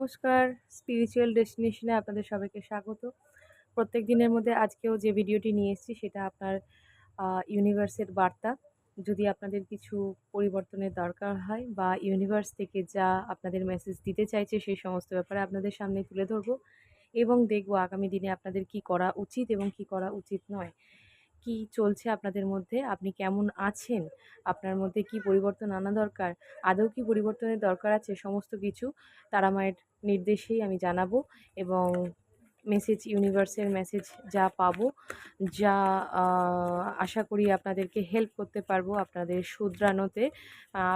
নমস্কার স্পিরিচুয়াল ডেস্টিনেশনে আপনাদের সবাইকে স্বাগত। প্রত্যেক দিনের মধ্যে আজকেও যে ভিডিওটি নিয়ে এসেছি সেটা আপনার ইউনিভার্সের বার্তা। যদি আপনাদের কিছু পরিবর্তনের দরকার হয় বা ইউনিভার্স থেকে যা আপনাদের মেসেজ দিতে চাইছে সেই সমস্ত ব্যাপারে আপনাদের সামনে তুলে ধরবো এবং দেখব আগামী দিনে আপনাদের কি করা উচিত এবং কি করা উচিত নয়। কি চলছে আপনাদের মধ্যে? আপনি কেমন আছেন? আপনার মধ্যে কি পরিবর্তন আনা দরকার? আদৌ কি পরিবর্তনের দরকার আছে? সমস্ত কিছু তারা মায়ের নির্দেশেই আমি জানাব এবং মেসেজ ইউনিভার্সের মেসেজ যা পাবো, যা আশা করি আপনাদেরকে হেল্প করতে পারব আপনাদের শুধরানোতে।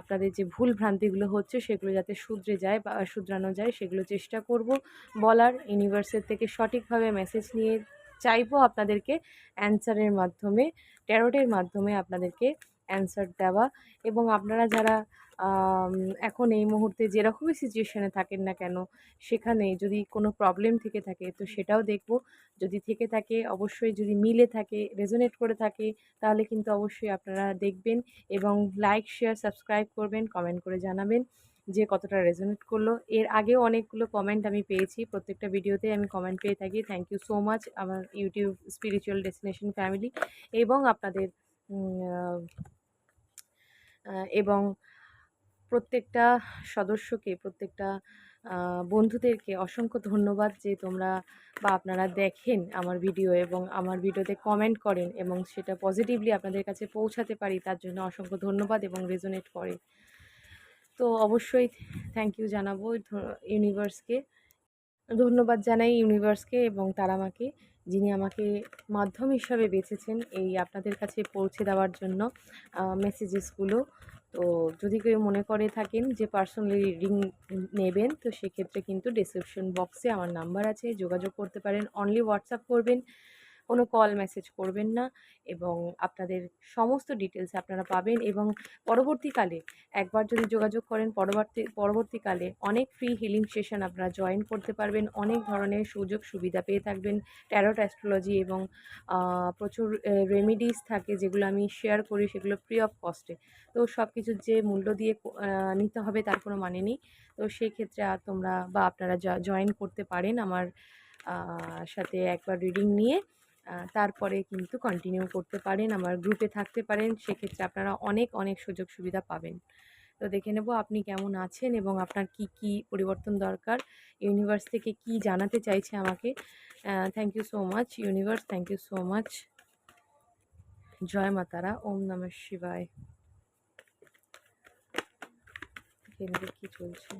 আপনাদের যে ভুল ভ্রান্তিগুলো হচ্ছে সেগুলো যাতে শুধরে যায় বা শুধরানো যায় সেগুলো চেষ্টা করব বলার। ইউনিভার্সের থেকে সঠিকভাবে মেসেজ নিয়ে চাইব আপনাদেরকে অ্যান্সারের মাধ্যমে ট্যারোটের মাধ্যমে আপনাদেরকে অ্যান্সার দেওয়া। এবং আপনারা যারা এখন এই মুহূর্তে যেরকমই সিচুয়েশানে থাকেন না কেন, সেখানে যদি কোনো প্রবলেম থেকে থাকে, তো সেটাও দেখব। যদি থেকে থাকে, অবশ্যই যদি মিলে থাকে রেজোনেট করে থাকে, তাহলে কিন্তু অবশ্যই আপনারা দেখবেন এবং লাইক শেয়ার সাবস্ক্রাইব করবেন কমেন্ট করে জানাবেন। যে কতটা রেজোনেট করল। এর আগেও অনেকগুলো কমেন্ট আমি পেয়েছি। প্রত্যেকটা ভিডিওতে আমি কমেন্ট পেয়ে থাকি। থ্যাংক ইউ সো মাচ আমার ইউটিউব স্পিরিচুয়াল ডেস্টিনেশন ফ্যামিলি এবং আপনাদের এবং প্রত্যেকটা সদস্যকে, প্রত্যেকটা বন্ধুদেরকে অসংখ্য ধন্যবাদ যে তোমরা বা আপনারা দেখেন আমার ভিডিও এবং আমার ভিডিওতে কমেন্ট করেন এবং সেটা পজিটিভলি আপনাদের কাছে পৌঁছাতে পারি, তার জন্য অসংখ্য ধন্যবাদ এবং রেজোনেট করে। তো অবশ্যই থ্যাংক ইউ জানাব ইউনিভার্সকে ধন্যবাদ জানাই ইউনিভার্সকে এবং তারা আমাকে, যিনি আমাকে মাধ্যম হিসাবে বেছেছেন এই আপনাদের কাছে পৌঁছে দেওয়ার জন্য মেসেজেসগুলো তো যদি কেউ মনে করে থাকেন যে পার্সোনালি রিডিং নেবেন, তো সেক্ষেত্রে কিন্তু ডিসক্রিপশন বক্সে আমার নাম্বার আছে, যোগাযোগ করতে পারেন। অনলি হোয়াটসঅ্যাপ করবেন। কোনো কল মেসেজ করবেন না এবং আপনাদের সমস্ত ডিটেলস আপনারা পাবেন এবং পরবর্তীকালে একবার যদি যোগাযোগ করেন, পরবর্তী, পরবর্তীকালে অনেক ফ্রি হিলিং সেশন আপনারা জয়েন করতে পারবেন। অনেক ধরনের সুযোগ সুবিধা পেয়ে থাকবেন। ট্যারোট অ্যাস্ট্রোলজি এবং প্রচুর রেমিডিস থাকে যেগুলো আমি শেয়ার করি, সেগুলো ফ্রি অফ কস্টে তো সব কিছুর যে মূল্য দিয়ে নিতে হবে তার কোনো মানে নেই। তো সেই ক্ষেত্রে তোমরা বা আপনারা জয়েন করতে পারেন আমার সাথে একবার রিডিং নিয়ে। তারপরে কিন্তু কন্টিনিউ করতে পারেন, আমার গ্রুপে থাকতে পারেন, সেক্ষেত্রে আপনারা অনেক অনেক সুযোগ সুবিধা পাবেন। তো দেখে নেব আপনি কেমন আছেন এবং আপনার কি কি পরিবর্তন দরকার? ইউনিভার্স থেকে কি জানাতে চাইছে আমাকে? Thank you so much universe thank you so much জয় মাতারা ওম নম শিবায়। কি চলছে।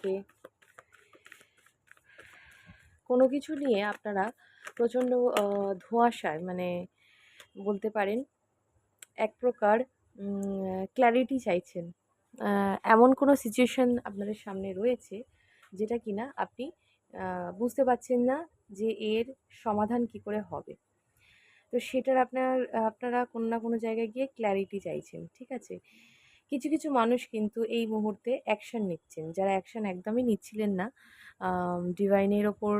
থেকে। কোনো কিছু নিয়ে আপনারা প্রচণ্ড ধোঁয়াশায় মানে বলতে পারেন এক প্রকার ক্ল্যারিটি চাইছেন। এমন কোনো সিচুয়েশান আপনাদের সামনে রয়েছে যেটা কিনা আপনি বুঝতে পারছেন না যে এর সমাধান কি করে হবে। তো সেটার আপনার, আপনারা কোনো না কোনো জায়গায় গিয়ে ক্ল্যারিটি চাইছেন, ঠিক আছে? কিছু কিছু মানুষ কিন্তু এই মুহূর্তে অ্যাকশান নিচ্ছেন। যারা অ্যাকশান একদমই নিচ্ছিলেন না ডিভাইনের ওপর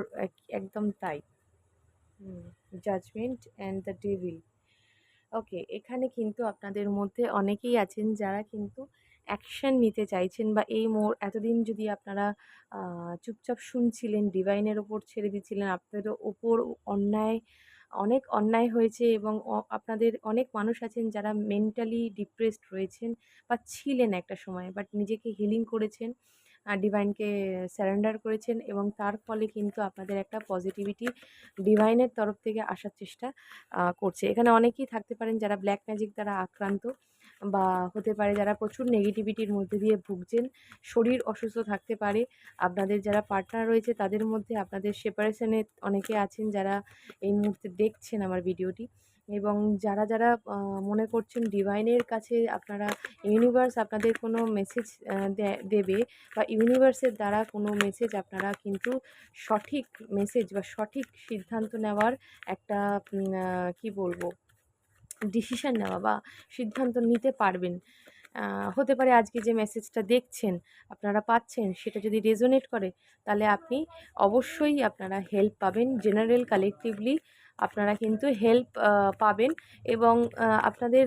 একদম তাই। Judgement and the devil okay এখানে কিন্তু আপনাদের মধ্যে অনেকেই আছেন যারা কিন্তু অ্যাকশান নিতে চাইছেন বা এই মোর এতদিন যদি আপনারা চুপচাপ শুনছিলেন ডিভাইনের ওপর ছেড়ে দিচ্ছিলেন, আপনাদের ওপর অন্যায় অনেক অন্যায় হয়েছে এবং আপনাদের অনেক মানুষ আছেন যারা মেন্টালি ডিপ্রেসড রয়েছেন বা ছিলেন একটা সময় বাট নিজেকে হিলিং করেছেন ডিভাইনকে স্যারেন্ডার করেছেন এবং তার ফলে কিন্তু আপনাদের একটা পজিটিভিটি ডিভাইনের তরফ থেকে আসার চেষ্টা করছে। এখানে অনেকেই থাকতে পারেন যারা ব্ল্যাক ম্যাজিক দ্বারা আক্রান্ত। বা হতে পারে যারা প্রচুর নেগেটিভিটির মধ্যে দিয়ে ভুগছেন, শরীর অসুস্থ থাকতে পারে, আপনাদের যারা পার্টনার রয়েছে তাদের মধ্যে আপনাদের সেপারেশনে অনেকে আছেন যারা এই মুহূর্তে দেখছেন আমার ভিডিওটি এবং যারা যারা মনে করছেন ডিভাইনের কাছে আপনারা ইউনিভার্স আপনাদের কোনো মেসেজ দেবে বা ইউনিভার্সের দ্বারা কোনো মেসেজ আপনারা কিন্তু সঠিক মেসেজ বা সঠিক সিদ্ধান্ত নেওয়ার একটা কি বলব ডিসিশান নেওয়া বা সিদ্ধান্ত নিতে পারবেন। হতে পারে আজকে যে মেসেজটা দেখছেন, আপনারা পাচ্ছেন, সেটা যদি রেজোনেট করে, তাহলে আপনি অবশ্যই আপনারা হেল্প পাবেন। জেনারেল কালেকটিভলি আপনারা কিন্তু হেল্প পাবেন এবং আপনাদের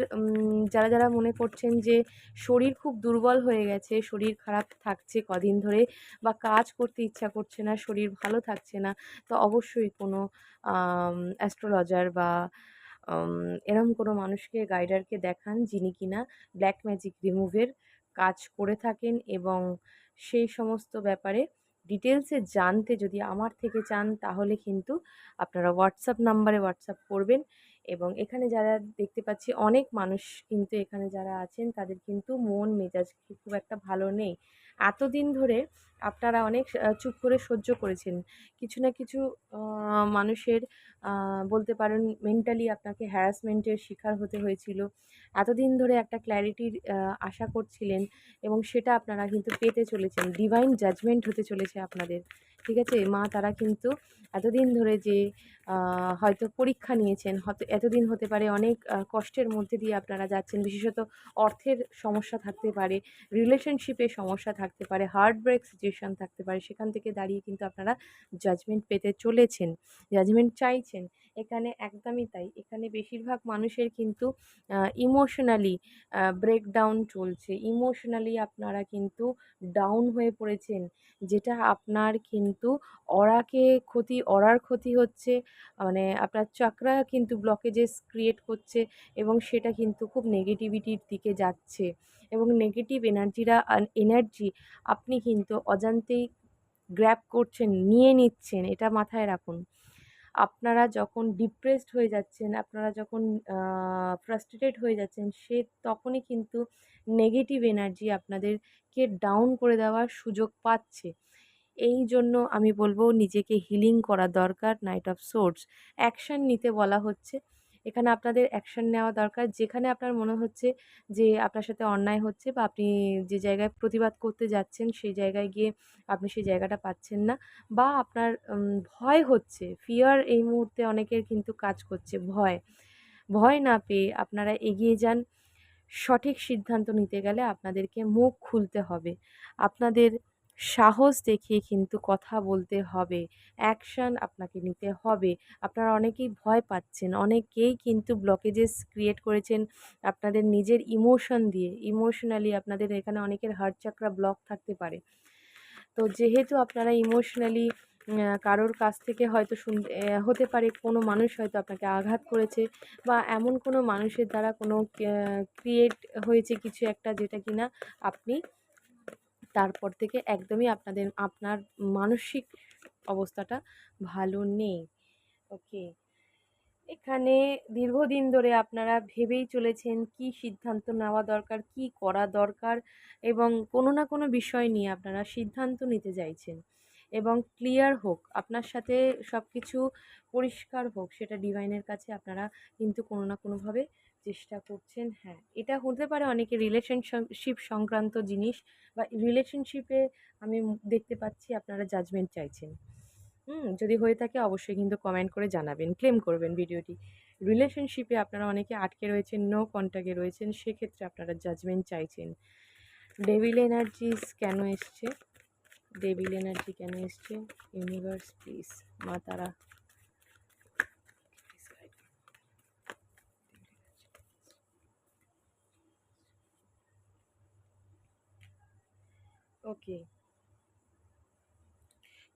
যারা যারা মনে করছেন যে শরীর খুব দুর্বল হয়ে গেছে, শরীর খারাপ থাকছে কদিন ধরে বা কাজ করতে ইচ্ছা করছে না, শরীর ভালো থাকছে না, তো অবশ্যই কোনো অ্যাস্ট্রোলজার বা এরম কোনো মানুষকে, গাইডারকে দেখান যিনি কিনা ব্ল্যাক ম্যাজিক রিমুভের কাজ করে থাকেন এবং সেই সমস্ত ব্যাপারে ডিটেলসে জানতে যদি আমার থেকে চান তাহলে কিন্তু আপনারা হোয়াটসঅ্যাপ নাম্বারে হোয়াটসঅ্যাপ করবেন এবং এখানে যারা দেখতে পাচ্ছি অনেক মানুষ কিন্তু এখানে যারা আছেন তাদের কিন্তু মন মেজাজ খুব একটা ভালো নেই। এতদিন ধরে আপনারা অনেক চুপ করে সহ্য করেছেন। কিছু না কিছু মানুষের বলতে পারেন মেন্টালি আপনাকে হ্যারাসমেন্টের শিকার হতে হয়েছিল। এতদিন ধরে একটা ক্ল্যারিটির আশা করছিলেন এবং সেটা আপনারা কিন্তু পেতে চলেছেন। ডিভাইন জাজমেন্ট হতে চলেছে আপনাদের। ঠিক আছে? মা তারা কিন্তু এতদিন ধরে যে হয়তো পরীক্ষা নিয়েছেন হয়তো এতদিন হতে পারে অনেক কষ্টের মধ্যে দিয়ে আপনারা যাচ্ছেন। বিশেষত অর্থের সমস্যা থাকতে পারে রিলেশনশিপে সমস্যা থাকতে পারে হার্ট ব্রেক সিচুয়েশান থাকতে পারে, সেখান থেকে দাঁড়িয়ে কিন্তু আপনারা জাজমেন্ট পেতে চলেছেন জাজমেন্ট চাইছেন। এখানে একদমই তাই, এখানে বেশিরভাগ মানুষের কিন্তু ইমোশনালি ব্রেকডাউন চলছে। ইমোশনালি আপনারা কিন্তু ডাউন হয়ে পড়েছেন, যেটা আপনার কিন্তু অরাকে ক্ষতি, অরার ক্ষতি হচ্ছে মানে আপনার চক্রা কিন্তু ব্লকেজেস ক্রিয়েট করছে এবং সেটা কিন্তু খুব নেগেটিভিটির দিকে যাচ্ছে। এবং নেগেটিভ এনার্জিরা এনার্জি আপনি কিন্তু অজান্তেই গ্র্যাব করছেন, নিয়ে নিচ্ছেন, এটা মাথায় রাখুন। আপনারা যখন ডিপ্রেসড হয়ে যাচ্ছেন, আপনারা যখন ফ্রাস্ট্রেটেড হয়ে যাচ্ছেন, সে তখনই কিন্তু নেগেটিভ এনার্জি আপনাদেরকে ডাউন করে দেওয়ার সুযোগ পাচ্ছে। এই জন্য আমি বলব, নিজেকে হিলিং করা দরকার নাইট অফ সোর্স অ্যাকশান নিতে বলা হচ্ছে। এখানে আপনাদের অ্যাকশান নেওয়া দরকার। যেখানে আপনার মনে হচ্ছে যে আপনার সাথে অন্যায় হচ্ছে বা আপনি যে জায়গায় প্রতিবাদ করতে যাচ্ছেন সেই জায়গায় গিয়ে আপনি সেই জায়গাটা পাচ্ছেন না বা আপনার ভয় হচ্ছে। ফিয়ার এই মুহূর্তে অনেকের কিন্তু কাজ করছে, ভয়। ভয় না পেয়ে আপনারা এগিয়ে যান। সঠিক সিদ্ধান্ত নিতে গেলে আপনাদেরকে মুখ খুলতে হবে। আপনাদের সাহস দেখিয়ে কিন্তু কথা বলতে হবে। অ্যাকশান আপনাকে নিতে হবে। আপনারা অনেকেই ভয় পাচ্ছেন। অনেকেই কিন্তু ব্লকেজেস ক্রিয়েট করেছেন আপনাদের নিজের ইমোশন দিয়ে। ইমোশনালি আপনাদের এখানে অনেকের হার্ট চাকরা ব্লক থাকতে পারে। তো যেহেতু আপনারা ইমোশনালি কারোর কাছ থেকে হয়তো শুন হতে পারে কোনো মানুষ হয়তো আপনাকে আঘাত করেছে বা এমন কোনো মানুষের দ্বারা কোনো ক্রিয়েট হয়েছে কিছু একটা যেটা কিনা আপনি তারপর থেকে একদমই আপনাদের, আপনার মানসিক অবস্থাটা ভালো নেই। ওকে? এখানে দীর্ঘদিন ধরে আপনারা ভেবেই চলেছেন কি সিদ্ধান্ত নেওয়া দরকার, কি করা দরকার এবং কোনো না কোনো বিষয় নিয়ে আপনারা সিদ্ধান্ত নিতে চাইছেন এবং ক্লিয়ার হোক, আপনার সাথে সব কিছু পরিষ্কার হোক, সেটা ডিভাইনের কাছে আপনারা কিন্তু কোনো না কোনোভাবে চেষ্টা করছেন হ্যাঁ। এটা হতে পারে অনেকে রিলেশনশিপ সংক্রান্ত জিনিস বা রিলেশনশিপে আমি দেখতে পাচ্ছি আপনারা জাজমেন্ট চাইছেন। হুম, যদি হয়ে থাকে অবশ্যই কিন্তু কমেন্ট করে জানাবেন ক্লেম করবেন ভিডিওটি রিলেশনশিপে আপনারা অনেকে আটকে রয়েছেন নো কন্ট্যাক্টে রয়েছেন, সেক্ষেত্রে আপনারা জাজমেন্ট চাইছেন। ডেভিল এনার্জিস কেন এসছে? ডেভিল এনার্জি কেন এসছে? ইউনিভার্স প্লিজ মা তারা ওকে।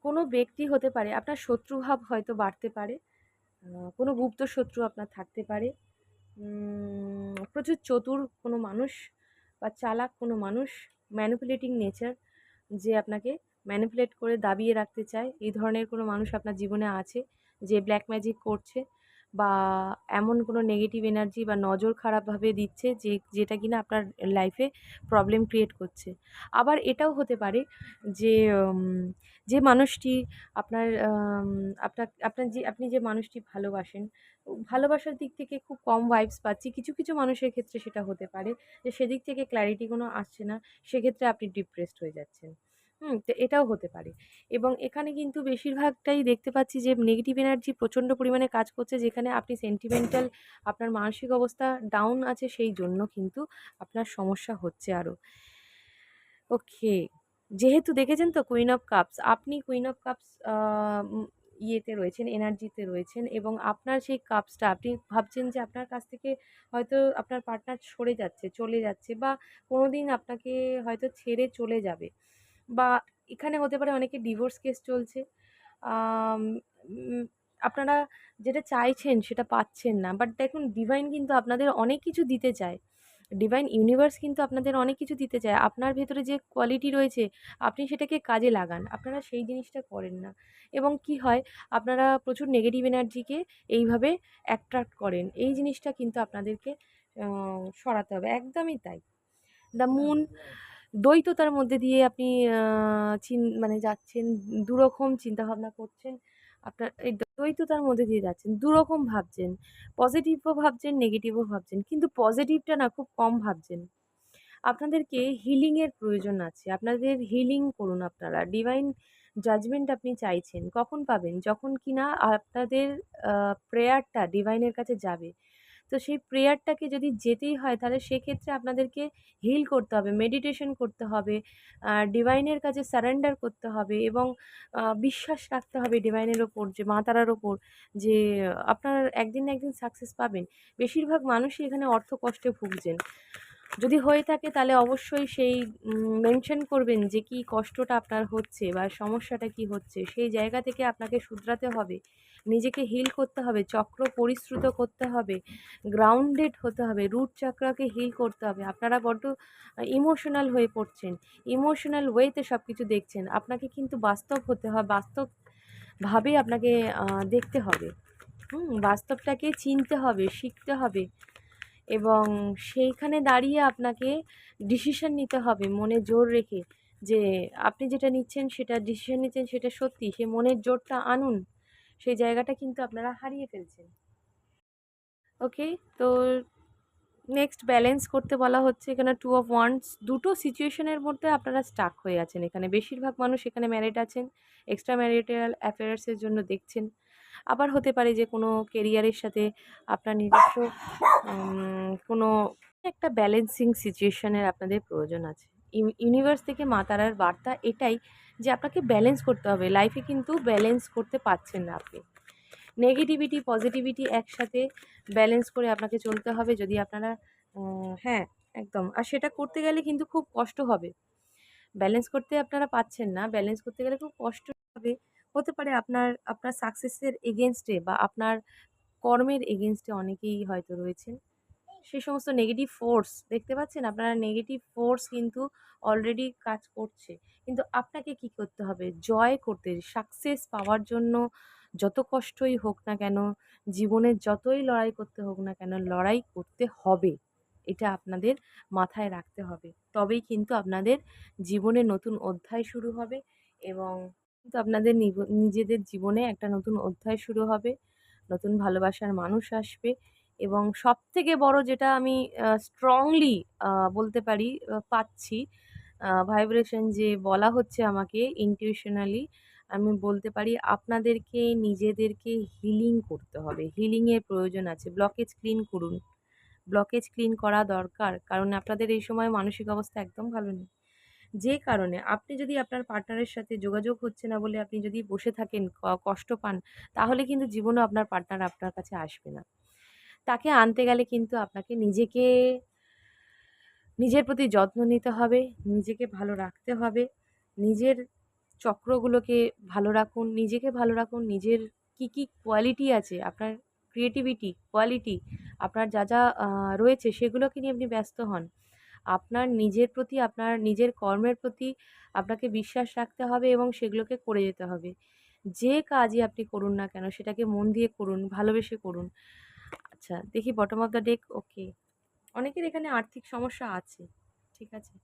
কোনো ব্যক্তি হতে পারে, আপনার শত্রুভাব হয়তো বাড়তে পারে কোনো গুপ্ত শত্রু আপনার থাকতে পারে প্রচুর চতুর কোনো মানুষ বা চালাক কোনো মানুষ ম্যানিপুলেটিং নেচার যে আপনাকে ম্যানিপুলেট করে দাবিয়ে রাখতে চায়, এই ধরনের কোনো মানুষ আপনার জীবনে আছে, যে ব্ল্যাক ম্যাজিক করছে বা এমন কোনো নেগেটিভ এনার্জি বা নজর খারাপভাবে দিচ্ছে যে, যেটা কিনা আপনার লাইফে প্রবলেম ক্রিয়েট করছে। আবার এটাও হতে পারে যে যে মানুষটি আপনার আপনার আপনার যে, আপনি যে মানুষটি ভালোবাসেন, ভালোবাসার দিক থেকে খুব কম ভাইবস পাচ্ছি। কিছু কিছু মানুষের ক্ষেত্রে সেটা হতে পারে যে, সেদিক থেকে ক্ল্যারিটি কোনো আসছে না, সেক্ষেত্রে আপনি ডিপ্রেসড হয়ে যাচ্ছেন। হুম, তো এটাও হতে পারে। এবং এখানে কিন্তু বেশিরভাগটাই দেখতে পাচ্ছি যে নেগেটিভ এনার্জি প্রচণ্ড পরিমাণে কাজ করছে, যেখানে আপনি সেন্টিমেন্টাল আপনার মানসিক অবস্থা ডাউন আছে সেই জন্য কিন্তু আপনার সমস্যা হচ্ছে আরও ওকে যেহেতু দেখেছেন তো কুইন অফ কাপস আপনি কুইন অফ কাপস ইয়েতে রয়েছেন এনার্জিতে রয়েছেন এবং আপনার সেই কাপসটা আপনি ভাবছেন যে, আপনার কাছ থেকে হয়তো আপনার পার্টনার সরে যাচ্ছে, চলে যাচ্ছে বা কোনো দিন আপনাকে হয়তো ছেড়ে চলে যাবে। বা এখানে হতে পারে অনেকে ডিভোর্স কেস চলছে। আপনারা যেটা চাইছেন সেটা পাচ্ছেন না। বাট দেখুন ডিভাইন কিন্তু আপনাদের অনেক কিছু দিতে চায়। ডিভাইন ইউনিভার্স কিন্তু আপনাদের অনেক কিছু দিতে চায়। আপনার ভেতরে যে কোয়ালিটি রয়েছে, আপনি সেটাকে কাজে লাগান। আপনারা সেই জিনিসটা করেন না। এবং কি হয়, আপনারা প্রচুর নেগেটিভ এনার্জিকে এইভাবে অ্যাট্রাক্ট করেন। এই জিনিসটা কিন্তু আপনাদেরকে সরাতে হবে। একদমই তাই। দ্য মুন দ্বৈততার মধ্যে দিয়ে আপনি চিন মানে যাচ্ছেন, দুরকম চিন্তাভাবনা করছেন, আপনার এই দ্বৈততার মধ্যে দিয়ে যাচ্ছেন, দুরকম ভাবছেন পজিটিভও ভাবছেন নেগেটিভও ভাবছেন, কিন্তু পজিটিভটা না, খুব কম ভাবছেন। আপনাদেরকে হিলিংয়ের প্রয়োজন আছে, আপনাদের হিলিং করুন আপনারা ডিভাইন জাজমেন্ট আপনি চাইছেন, কখন পাবেন, যখন কিনা আপনাদের প্রেয়ারটা ডিভাইনের কাছে যাবে তো সেই প্রেয়ারটাকে যদি যেতেই হয়, তাহলে সেক্ষেত্রে আপনাদেরকে হিল করতে হবে মেডিটেশন করতে হবে ডিভাইনের কাছে সারেন্ডার করতে হবে এবং বিশ্বাস রাখতে হবে ডিভাইনের ওপর, যে মা তারার ওপর, যে আপনার একদিন না একদিন সাকসেস পাবেন। বেশিরভাগ মানুষই এখানে অর্থ কষ্টে ভুগছেন। যদি হয়ে থাকে তাহলে অবশ্যই সেই মেনশন করবেন যে কি কষ্টটা আপনার হচ্ছে বা সমস্যাটা কি হচ্ছে। সেই জায়গা থেকে আপনাকে শুধরাতে হবে। নিজেকে হিল করতে হবে, চক্র পরিশ্রুত করতে হবে গ্রাউন্ডেড হতে হবে রুট চক্রকে হিল করতে হবে। আপনারা বড্ড ইমোশনাল হয়ে পড়ছেন। ইমোশনাল ওয়েতে সব কিছু দেখছেন। আপনাকে কিন্তু বাস্তব হতে হবে বাস্তবভাবে আপনাকে দেখতে হবে। হুম, বাস্তবটাকে চিনতে হবে, শিখতে হবে। এবং সেইখানে দাঁড়িয়ে আপনাকে ডিসিশন নিতে হবে মনে জোর রেখে যে আপনি যেটা নিচ্ছেন সেটা ডিসিশন নিচ্ছেন, সেটা সত্যি। সে মনের জোরটা আনুন। সেই জায়গাটা কিন্তু আপনারা হারিয়ে ফেলছেন। ওকে? তো নেক্সট ব্যালেন্স করতে বলা হচ্ছে এখানে টু অফ ওয়ান্স দুটো সিচুয়েশনের মধ্যে আপনারা স্টাক হয়ে আছেন এখানে। বেশিরভাগ মানুষ এখানে ম্যারিড আছেন। এক্সট্রা ম্যারিটাল অ্যাফেয়ার্সের জন্য দেখছেন। আবার হতে পারে যে, কোনো কেরিয়ারের সাথে আপনার নিজস্ব কোনো একটা ব্যালেন্সিং সিচুয়েশনের আপনাদের প্রয়োজন আছে। ইউনিভার্স থেকে মা তারার বার্তা এটাই যে, আপনাকে ব্যালেন্স করতে হবে। লাইফে কিন্তু ব্যালেন্স করতে পারছেন না আপনি। নেগেটিভিটি পজিটিভিটি একসাথে ব্যালেন্স করে আপনাকে চলতে হবে যদি আপনারা হ্যাঁ একদম। আর সেটা করতে গেলে কিন্তু খুব কষ্ট হবে। ব্যালেন্স করতে আপনারা পাচ্ছেন না। ব্যালেন্স করতে গেলে খুব কষ্ট হবে। হতে পারে আপনার আপনার সাকসেসের এগেনস্টে বা আপনার কর্মের এগেনস্টে অনেকেই হয়তো রয়েছেন। সেই সমস্ত নেগেটিভ ফোর্স দেখতে পাচ্ছেন? আপনারা নেগেটিভ ফোর্স কিন্তু অলরেডি কাজ করছে। কিন্তু আপনাকে কি করতে হবে? জয় করতে সাকসেস পাওয়ার জন্য যত কষ্টই হোক না কেন, জীবনের যতই লড়াই করতে হোক না কেন, লড়াই করতে হবে। এটা আপনাদের মাথায় রাখতে হবে। তবেই কিন্তু আপনাদের জীবনে নতুন অধ্যায় শুরু হবে এবং কিন্তু আপনাদের নিজেদের জীবনে একটা নতুন অধ্যায় শুরু হবে, নতুন ভালোবাসার মানুষ আসবে এবং সব থেকে বড় যেটা আমি স্ট্রংলি বলতে পারি পাচ্ছি ভাইব্রেশন যে বলা হচ্ছে আমাকে ইনটিউশনালি আমি বলতে পারি আপনাদেরকে, নিজেদেরকে হিলিং করতে হবে। হিলিংয়ের প্রয়োজন আছে। ব্লকেজ ক্লিন করুন। ব্লকেজ ক্লিন করা দরকার। কারণ আপনাদের এই সময় মানসিক অবস্থা একদম ভালো নেই। যে কারণে আপনি যদি আপনার পার্টনারের সাথে যোগাযোগ হচ্ছে না বলে আপনি যদি বসে থাকেন কষ্ট পান, তাহলে কিন্তু জীবনও আপনার পার্টনার আপনার কাছে আসবে না। তাকে আনতে গেলে কিন্তু আপনাকে নিজেকে, নিজের প্রতি যত্ন নিতে হবে, নিজেকে ভালো রাখতে হবে, নিজের চক্রগুলোকে ভালো রাখুন, নিজেকে ভালো রাখুন, নিজের কি কি কোয়ালিটি আছে, আপনার ক্রিয়েটিভিটি কোয়ালিটি আপনার যা যা রয়েছে সেগুলোকে নিয়ে আপনি ব্যস্ত হন। আপনার নিজের প্রতি, আপনার নিজের কর্মের প্রতি আপনাকে বিশ্বাস রাখতে হবে এবং সেগুলোকে করে যেতে হবে। যে কাজই আপনি করুন না কেন, সেটাকে মন দিয়ে করুন, ভালোবেসে করুন। আচ্ছা দেখি bottom of the deck okay অনেকের এখানে আর্থিক সমস্যা আছে, ঠিক আছে?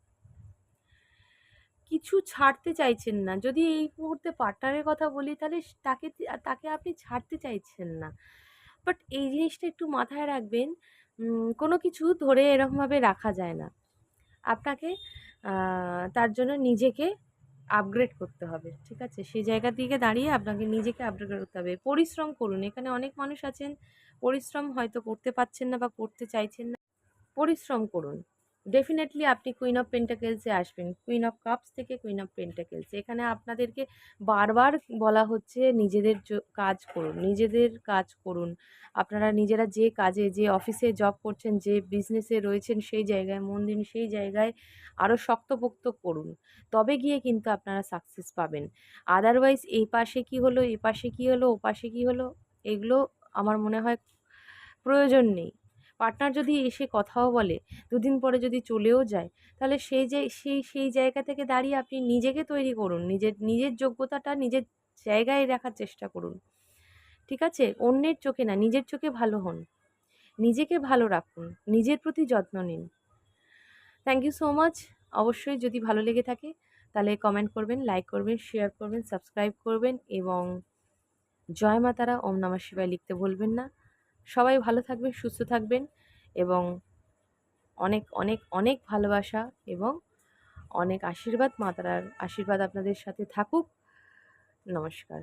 কিছু ছাড়তে চাইছেন না। যদি এই মুহূর্তে পার্টনারের কথা বলি, তাহলে তাকে তাকে আপনি ছাড়তে চাইছেন না। বাট এই জিনিসটা একটু মাথায় রাখবেন কোনো কিছু ধরে এরকমভাবে রাখা যায় না। আপনাকে তার জন্য নিজেকে আপগ্রেড করতে হবে, ঠিক আছে? সেই জায়গা দিকে দাঁড়িয়ে আপনাকে নিজেকে আপগ্রেড করতে হবে। পরিশ্রম করুন। এখানে অনেক মানুষ আছেন, পরিশ্রম হয়তো করতে পারছেন না বা করতে চাইছেন না। পরিশ্রম করুন। ডেফিনেটলি আপনি কুইন অফ পেন্টাকেলসে আসবেন। কুইন অফ কাপস থেকে কুইন অফ পেন্টাকেলস এখানে আপনাদেরকে বারবার বলা হচ্ছে নিজেদের কাজ করুন, নিজেদের কাজ করুন। আপনারা নিজেরা যে কাজে, যে অফিসে জব করছেন, যে বিজনেসে রয়েছেন, সেই জায়গায় মন দিন, সেই জায়গায় আরও শক্তপোক্ত করুন। তবে গিয়ে কিন্তু আপনারা সাকসেস পাবেন। আদারওয়াইজ এই পাশে কি হলো এই পাশে কি হলো, ও পাশে কি হলো, এগুলো আমার মনে হয় প্রয়োজন নেই। পার্টনার যদি এসে কথাও বলে, দুদিন পরে যদি চলেও যায়, তাহলে সেই যে সেই সেই জায়গা থেকে দাঁড়িয়ে আপনি নিজেকে তৈরি করুন, নিজের নিজের যোগ্যতাটা নিজের জায়গায় রাখার চেষ্টা করুন। ঠিক আছে? অন্যের চোখে না, নিজের চোখে ভালো হন। নিজেকে ভালো রাখুন, নিজের প্রতি যত্ন নিন। থ্যাংক ইউ সো মাচ অবশ্যই যদি ভালো লেগে থাকে, তাহলে কমেন্ট করবেন লাইক করবেন শেয়ার করবেন সাবস্ক্রাইব করবেন এবং জয় মাতারা, ওম নমঃ শিবায় লিখতে ভুলবেন না। সবাই ভালো থাকবেন, সুস্থ থাকবেন এবং অনেক অনেক অনেক ভালোবাসা এবং অনেক আশীর্বাদ মাতার আশীর্বাদ আপনাদের সাথে থাকুক। নমস্কার।